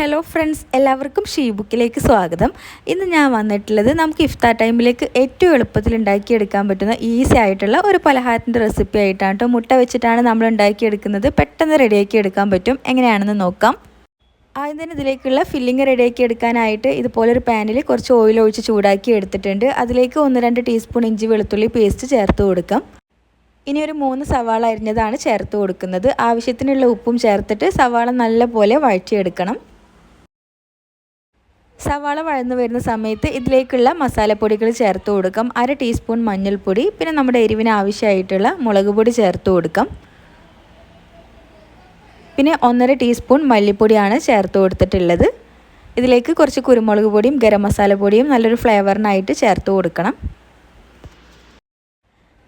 Hello friends എല്ലാവർക്കും She ബുക്കിലേക്ക് സ്വാഗതം. ഇന്ന് ഞാൻ വന്നിട്ടുള്ളത് നമുക്ക് ഇഫ്താർ ടൈമിലേക്ക് ഏറ്റവും എളുപ്പത്തിൽ ഉണ്ടാക്കിയെടുക്കാൻ പറ്റുന്ന ഈസി ആയിട്ടുള്ള ഒരു പലഹാരത്തിന്റെ റെസിപ്പി ആയിട്ടാണ് കേട്ടോ മുട്ട വെച്ചിട്ടാണ് നമ്മൾ ഉണ്ടാക്കിയെടുക്കുന്നത്. പെട്ടെന്ന് റെഡിയാക്കി എടുക്കാൻ പറ്റും. എങ്ങനെയാണെന്ന് നോക്കാം. ആദ്യം തന്നെ ഇതിലേക്കുള്ള ഫില്ലിങ് റെഡിയാക്കി എടുക്കാനായിട്ട് ഇതുപോലെ ഒരു പാനിൽ കുറച്ച് ഓയിൽ ഒഴിച്ച് ചൂടാക്കി എടുത്തിട്ടുണ്ട്. അതിലേക്ക് ഒന്ന് രണ്ട് ടീസ്പൂൺ ഇഞ്ചി വെളുത്തുള്ളി പേസ്റ്റ് ചേർത്ത് കൊടുക്കാം. ഇനി ഒരു മൂന്ന് സവാള അരിഞ്ഞതാണ് ചേർത്ത് കൊടുക്കുന്നത്. ആവശ്യത്തിനുള്ള ഉപ്പും ചേർത്തിട്ട് സവാള നല്ലപോലെ വഴറ്റിയെടുക്കണം. സവാള വഴന്നു വരുന്ന സമയത്ത് ഇതിലേക്കുള്ള മസാലപ്പൊടികൾ ചേർത്ത് കൊടുക്കാം. അര ടീസ്പൂൺ മഞ്ഞൾപ്പൊടി പിന്നെ നമ്മുടെ എരിവിന് ആവശ്യമായിട്ടുള്ള മുളക് പൊടി ചേർത്ത് കൊടുക്കാം. പിന്നെ ഒന്നര ടീസ്പൂൺ മല്ലിപ്പൊടിയാണ് ചേർത്ത് കൊടുത്തിട്ടുള്ളത്. ഇതിലേക്ക് കുറച്ച് കുരുമുളക് പൊടിയും ഗരം മസാല പൊടിയും നല്ലൊരു ഫ്ലേവറിനായിട്ട് ചേർത്ത് കൊടുക്കണം.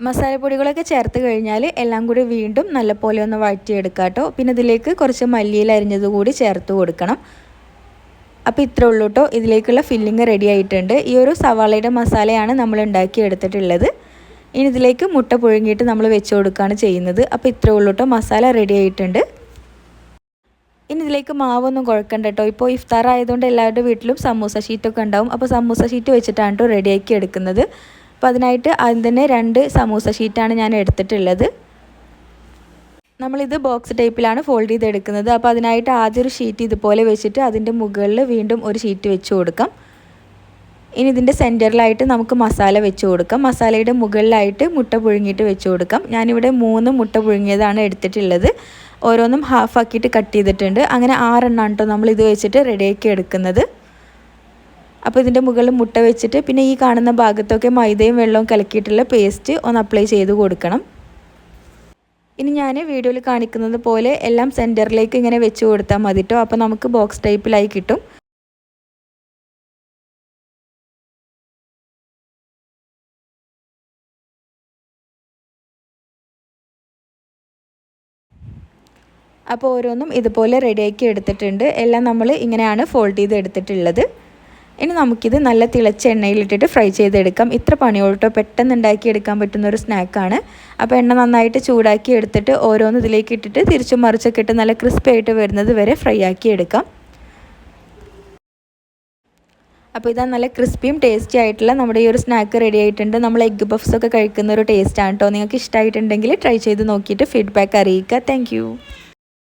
മസാലപ്പൊടികളൊക്കെ ചേർത്ത് കഴിഞ്ഞാൽ എല്ലാം കൂടി വീണ്ടും നല്ലപോലെ ഒന്ന് വഴറ്റിയെടുക്കാം കേട്ടോ പിന്നെ ഇതിലേക്ക് കുറച്ച് മല്ലിയിൽ അരിഞ്ഞത് കൂടി ചേർത്ത് കൊടുക്കണം. അപ്പോൾ ഇത്രേ ഉള്ളൂ കേട്ടോ ഇതിലേക്കുള്ള ഫില്ലിങ് റെഡി ആയിട്ടുണ്ട്. ഈ ഒരു സവാളയുടെ മസാലയാണ് നമ്മൾ ഉണ്ടാക്കി എടുത്തിട്ടുള്ളത്. ഇനി ഇതിലേക്ക് മുട്ട പുഴുങ്ങിയിട്ട് നമ്മൾ വെച്ച് കൊടുക്കുകയാണ് ചെയ്യുന്നത്. അപ്പോൾ ഇത്രേ ഉള്ളൂ കേട്ടോ മസാല റെഡി ആയിട്ടുണ്ട്. ഇനി ഇതിലേക്ക് മാവൊന്നും കുഴക്കണ്ട കേട്ടോ ഇപ്പോൾ ഇഫ്താർ ആയതുകൊണ്ട് എല്ലാവരുടെ വീട്ടിലും സമൂസ ഷീറ്റൊക്കെ ഉണ്ടാവും. അപ്പോൾ സമൂസ ഷീറ്റ് വെച്ചിട്ടാണ് കേട്ടോ റെഡിയാക്കി എടുക്കുന്നത്. അപ്പോൾ അതിനായിട്ട് ആദ്യം തന്നെ രണ്ട് സമൂസ ഷീറ്റാണ് ഞാൻ എടുത്തിട്ടുള്ളത്. നമ്മളിത് ബോക്സ് ടൈപ്പിലാണ് ഫോൾഡ് ചെയ്ത് എടുക്കുന്നത് അപ്പോൾ അതിനായിട്ട് ആദ്യം ഒരു ഷീറ്റ് ഇതുപോലെ വെച്ചിട്ട് അതിന്റെ മുകളിൽ വീണ്ടും ഒരു ഷീറ്റ് വെച്ച് കൊടുക്കാം. ഇനി ഇതിന്റെ സെന്ററിലായിട്ട് നമുക്ക് മസാല വെച്ച് കൊടുക്കാം. മസാലയുടെ മുകളിലായിട്ട് മുട്ട പുഴുങ്ങിയിട്ട് വെച്ച് കൊടുക്കാം. ഞാനിവിടെ മൂന്ന് മുട്ട പുഴുങ്ങിയതാണ് എടുത്തിട്ടുള്ളത്. ഓരോന്നും ഹാഫ് ആക്കിയിട്ട് കട്ട് ചെയ്തിട്ടുണ്ട്. അങ്ങനെ ആറെണ്ണം കേട്ടോ നമ്മൾ ഇത് വെച്ചിട്ട് റെഡിയാക്കി എടുക്കുന്നത്. അപ്പോൾ ഇതിന്റെ മുകളിൽ മുട്ട വെച്ചിട്ട് പിന്നെ ഈ കാണുന്ന ഭാഗത്തൊക്കെ മൈദയും വെള്ളവും കലക്കിയിട്ടുള്ള പേസ്റ്റ് ഒന്ന് അപ്ലൈ ചെയ്ത് കൊടുക്കണം. ഇനി ഞാൻ വീഡിയോയിൽ കാണിക്കുന്നത് പോലെ എല്ലാം സെന്ററിലേക്ക് ഇങ്ങനെ വെച്ച് കൊടുത്താൽ മതി കേട്ടോ അപ്പോൾ നമുക്ക് ബോക്സ് ടൈപ്പിലായി കിട്ടും. അപ്പോൾ ഓരോന്നും ഇതുപോലെ റെഡിയാക്കി എടുത്തിട്ടുണ്ട്. എല്ലാം നമ്മൾ ഇങ്ങനെയാണ് ഫോൾഡ് ചെയ്ത് എടുത്തിട്ടുള്ളത് ഇനി നമുക്കിത് നല്ല തിളച്ച എണ്ണയിലിട്ടിട്ട് ഫ്രൈ ചെയ്തെടുക്കാം. ഇത്ര പണിയോട്ടോ പെട്ടെന്ന് ഉണ്ടാക്കിയെടുക്കാൻ പറ്റുന്ന ഒരു സ്നാക്കാണ്. അപ്പോൾ എണ്ണ നന്നായിട്ട് ചൂടാക്കി എടുത്തിട്ട് ഓരോന്ന് ഇതിലേക്ക് ഇട്ടിട്ട് തിരിച്ചും മറിച്ചൊക്കെ ഇട്ട് നല്ല ക്രിസ്പി ആയിട്ട് വരുന്നത് വരെ ഫ്രൈ ആക്കി എടുക്കാം. അപ്പോൾ ഇതാ നല്ല ക്രിസ്പിയും ടേസ്റ്റി ആയിട്ടുള്ള നമ്മുടെ ഈ ഒരു സ്നാക്ക് റെഡി ആയിട്ടുണ്ട്. നമ്മൾ എഗ്ഗ് പഫ്സ് ഒക്കെ കഴിക്കുന്ന ഒരു ടേസ്റ്റാണ് കേട്ടോ. നിങ്ങൾക്ക് ഇഷ്ടമായിട്ടുണ്ടെങ്കിൽ ട്രൈ ചെയ്ത് നോക്കിയിട്ട് ഫീഡ്ബാക്ക് അറിയിക്കുക. താങ്ക്